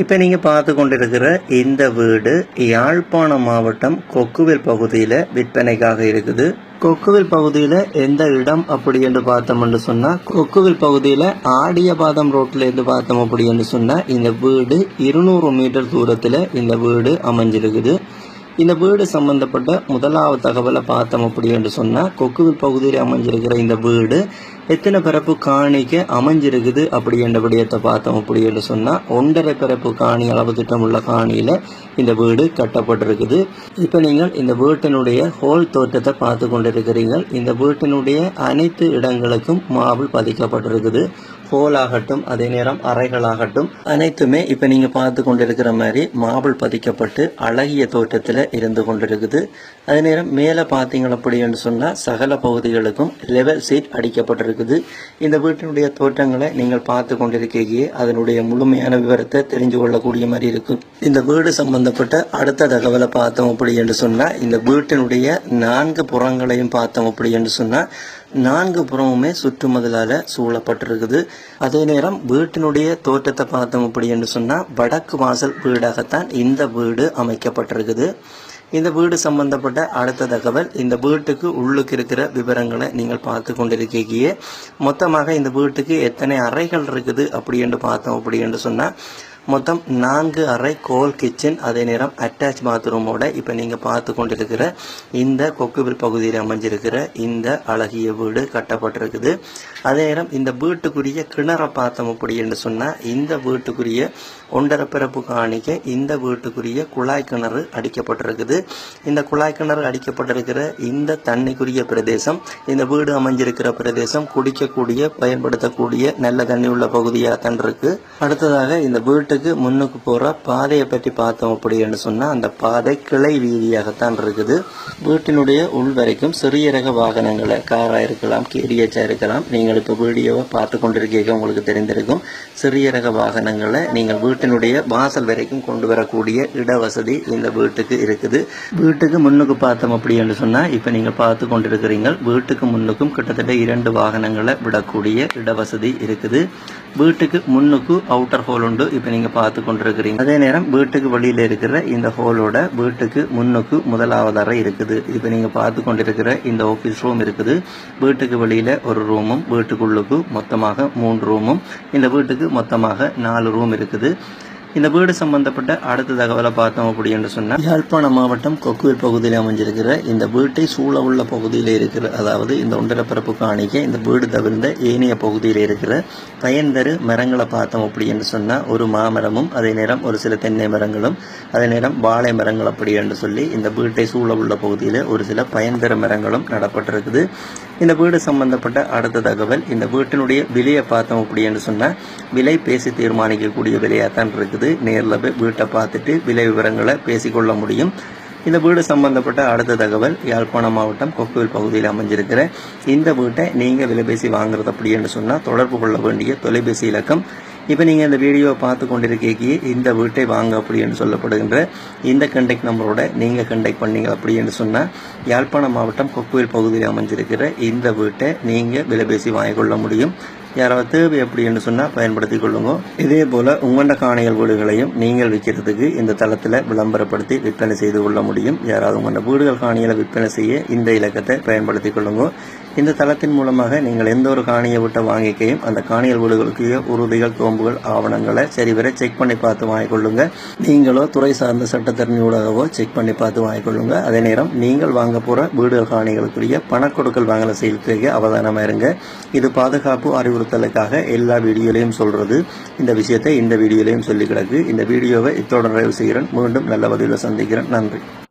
இப்போ நீங்கள் பார்த்து கொண்டிருக்கிற இந்த வீடு யாழ்ப்பாணம் மாவட்டம் கொக்குவில் பகுதியில் விற்பனைக்காக இருக்குது. கொக்குவில் பகுதியில் எந்த இடம் அப்படி என்று பார்த்தோம்னு சொன்னால் கொக்குவில் பகுதியில் ஆடியபாதம் ரோட்டில் இருந்து பார்த்தோம் அப்படி என்று சொன்னால் இந்த வீடு இருநூறு மீட்டர் தூரத்தில் இந்த வீடு அமைஞ்சிருக்குது. இந்த வீடு சம்பந்தப்பட்ட முதலாவது தகவலை பார்த்தோம் அப்படி என்று சொன்னால் கொக்குவில் பகுதியில் அமைஞ்சிருக்கிற இந்த வீடு எத்தனை பிறப்பு காணிக்கு அமைஞ்சிருக்குது அப்படி என்ற விடயத்தை பார்த்தோம் அப்படி என்று சொன்னால் ஒன்றரை பிறப்பு காணி அளவு திட்டம் உள்ள காணியில் இந்த வீடு கட்டப்பட்டிருக்குது. இப்போ நீங்கள் இந்த வீட்டினுடைய ஹோல் தோற்றத்தை பார்த்து கொண்டிருக்கிறீர்கள். இந்த வீட்டினுடைய அனைத்து இடங்களுக்கும் மாவு பதிக்கப்பட்டிருக்குது. ஹோல் ஆகட்டும் அதே நேரம் அறைகளாகட்டும் அனைத்துமே இப்போ நீங்கள் பார்த்து கொண்டிருக்கிற மாதிரி மாபிள் பதிக்கப்பட்டு அழகிய தோற்றத்தில் இருந்து கொண்டிருக்குது. அதே நேரம் மேலே பார்த்தீங்க அப்படின்னு சொன்னால் சகல பகுதிகளுக்கும் லெவல் சீட் அடிக்கப்பட்டிருக்குது. இந்த வீட்டினுடைய தோற்றங்களை நீங்கள் பார்த்து கொண்டிருக்கையே அதனுடைய முழுமையான விவரத்தை தெரிஞ்சு கொள்ளக்கூடிய மாதிரி இருக்கும். இந்த வீடு சம்பந்தப்பட்ட அடுத்த தகவலை பார்த்தோம் அப்படி என்று சொன்னால் இந்த வீட்டினுடைய நான்கு புறங்களையும் பார்த்தோம் அப்படி என்று சொன்னால் நான்கு புறமுமே சுற்றுமதிலால் சூழப்பட்டிருக்குது. அதே நேரம் வீட்டினுடைய தோற்றத்தை பார்த்தோம் அப்படி என்று சொன்னால் வடக்கு வாசல் வீடாகத்தான் இந்த வீடு அமைக்கப்பட்டிருக்குது. இந்த வீடு சம்பந்தப்பட்ட அடுத்த தகவல் இந்த வீட்டுக்கு உள்ளுக்கு இருக்கிற விவரங்களை நீங்கள் பார்த்து கொண்டிருக்கீங்க. மொத்தமாக இந்த வீட்டுக்கு எத்தனை அறைகள் இருக்குது அப்படி என்று பார்த்தோம் அப்படி என்று சொன்னால் மொத்தம் நான்கு அறை கோல் கிச்சன் அதே நேரம் அட்டாச் பாத்ரூமோட இப்போ நீங்கள் பார்த்து கொண்டிருக்கிற இந்த கொக்குவில் பகுதியில் அமைஞ்சிருக்கிற இந்த அழகிய வீடு கட்டப்பட்டிருக்குது. அதே நேரம் இந்த வீட்டுக்குரிய கிணறை பார்த்தோம் அப்படி என்று சொன்னால் இந்த வீட்டுக்குரிய ஒன்றரை பிறப்பு காணிக்க இந்த வீட்டுக்குரிய குழாய் கிணறு அடிக்கப்பட்டிருக்குது. இந்த குழாய் கிணறு அடிக்கப்பட்டிருக்கிற இந்த தண்ணிக்குரிய பிரதேசம் இந்த வீடு அமைஞ்சிருக்கிற பிரதேசம் குடிக்கக்கூடிய பயன்படுத்தக்கூடிய நல்ல தண்ணி உள்ள பகுதியாக தான் இருக்கு. அடுத்ததாக இந்த வீட்டு வீட்டுக்கு முன்னுக்கு போகிற பாதையை பற்றி பார்த்தோம் அப்படின்னு சொன்னால் அந்த பாதை கிளை வீதியாகத்தான் இருக்குது. வீட்டினுடைய உள் வரைக்கும் சிறிய ரக வாகனங்களை காராக இருக்கலாம் கேடிஎச்சாக இருக்கலாம் நீங்கள் இப்போ வீடியோவை பார்த்து கொண்டிருக்கீங்க உங்களுக்கு தெரிந்திருக்கும். சிறிய ரக வாகனங்களை நீங்கள் வீட்டினுடைய வாசல் வரைக்கும் கொண்டு வரக்கூடிய இட வசதி இந்த வீட்டுக்கு இருக்குது. வீட்டுக்கு முன்னுக்கு பார்த்தோம் அப்படின்னு சொன்னால் இப்போ நீங்கள் பார்த்து கொண்டிருக்கிறீங்க வீட்டுக்கு முன்னுக்கும் கிட்டத்தட்ட இரண்டு வாகனங்களை விடக்கூடிய இட வசதி இருக்குது. வீட்டுக்கு முன்னுக்கு அவுட்டர் ஹோல் உண்டு. இப்போ நீங்கள் பார்த்து கொண்டிருக்கிறீங்க. அதே நேரம் வீட்டுக்கு வெளியில் இருக்கிற இந்த ஹோலோட வீட்டுக்கு முன்னுக்கு முதலாவது அறை இருக்குது. இப்போ நீங்கள் பார்த்து கொண்டிருக்கிற இந்த ஆஃபீஸ் ரூம் இருக்குது. வீட்டுக்கு வெளியில் ஒரு ரூமும் வீட்டுக்குள்ளுக்கு மொத்தமாக மூன்று ரூமும் இந்த வீட்டுக்கு மொத்தமாக நாலு ரூம் இருக்குது. இந்த வீடு சம்பந்தப்பட்ட அடுத்த தகவலை பார்த்தோம் அப்படின்னு சொன்னால் யாழ்ப்பாண மாவட்டம் கொக்குவில் பகுதியில் அமைஞ்சிருக்கிற இந்த வீட்டை சூழ உள்ள பகுதியில் இருக்கிற அதாவது இந்த ஒன்றரப்பரப்பு காணிக்க இந்த வீடு தவிர்ந்த ஏனைய பகுதியில் இருக்கிற பயன்தரு மரங்களை பார்த்தோம் அப்படின்னு சொன்னால் ஒரு மாமரமும் அதே நேரம் ஒரு சில தென்னை மரங்களும் அதே நேரம் வாழை மரங்கள் அப்படி என்று சொல்லி இந்த வீட்டை சூழ உள்ள பகுதியில் ஒரு சில பயன்தரு மரங்களும் நடப்பட்டிருக்குது. இந்த வீடு சம்பந்தப்பட்ட அடுத்த தகவல் இந்த வீட்டினுடைய விலையை பார்த்தோம் அப்படின்னு சொன்னால் விலை பேசி தீர்மானிக்கக்கூடிய விலையாக தான் இருக்குது. நேரில் போய் வீட்டை பார்த்துட்டு விலை விவரங்களை பேசிக்கொள்ள முடியும். இந்த வீடு சம்பந்தப்பட்ட அடுத்த தகவல் யாழ்ப்பாணம் மாவட்டம் கொக்குவில் பகுதியில் அமைஞ்சிருக்கிற இந்த வீட்டை நீங்கள் விலை பேசி வாங்குறது அப்படின்னு சொன்னால் தொடர்பு கொள்ள வேண்டிய தொலைபேசி இலக்கம் இப்போ நீங்கள் இந்த வீடியோவை பார்த்து கொண்டிருக்கீங்க. இந்த வீட்டை வாங்க அப்படி என்று சொல்லப்படுகின்ற இந்த கண்டெக்ட் நம்பரோட நீங்கள் கண்டெக்ட் பண்ணீங்க அப்படின்னு சொன்னால் யாழ்ப்பாணம் மாவட்டம் கொக்குவில் பகுதியில் அமைஞ்சிருக்கிற இந்த வீட்டை நீங்கள் விலை பேசி வாங்கிக்கொள்ள முடியும். யாராவது தேவை அப்படின்னு சொன்னால் பயன்படுத்தி கொள்ளுங்க. இதே போல் உங்களோட காணிகள் வீடுகளையும் நீங்கள் விற்கிறதுக்கு இந்த தளத்தில் விளம்பரப்படுத்தி விற்பனை செய்து கொள்ள முடியும். யாராவது உங்களோட வீடுகள் காணிகளை விற்பனை செய்ய இந்த இலக்கத்தை பயன்படுத்திக் கொள்ளுங்க. இந்த தளத்தின் மூலமாக நீங்கள் எந்த ஒரு காணியை விட்ட வாங்கிக்கையும் அந்த காணியல் வீடுகளுக்கு உறுதிகள் தோம்புகள் ஆவணங்களை சரிவர செக் பண்ணி பார்த்து வாங்கிக்கொள்ளுங்க. நீங்களோ துறை சார்ந்த சட்டத்திறன் ஊடகவோ செக் பண்ணி பார்த்து வாங்கிக்கொள்ளுங்க. அதே நேரம் நீங்கள் வாங்க போகிற வீடுகள் காணிகளுக்குரிய பணக்கொடுக்கல் வாங்கல செயலுக்கு அவதானமாக இருங்க. இது பாதுகாப்பு அறிவுறுத்தலுக்காக எல்லா வீடியோலையும் சொல்றது. இந்த விஷயத்தை இந்த வீடியோலையும் சொல்லி கிடக்கு. இந்த வீடியோவை இத்தோட நிறைவு செய்கிறேன். மீண்டும் நல்ல பதிவில் சந்திக்கிறேன். நன்றி.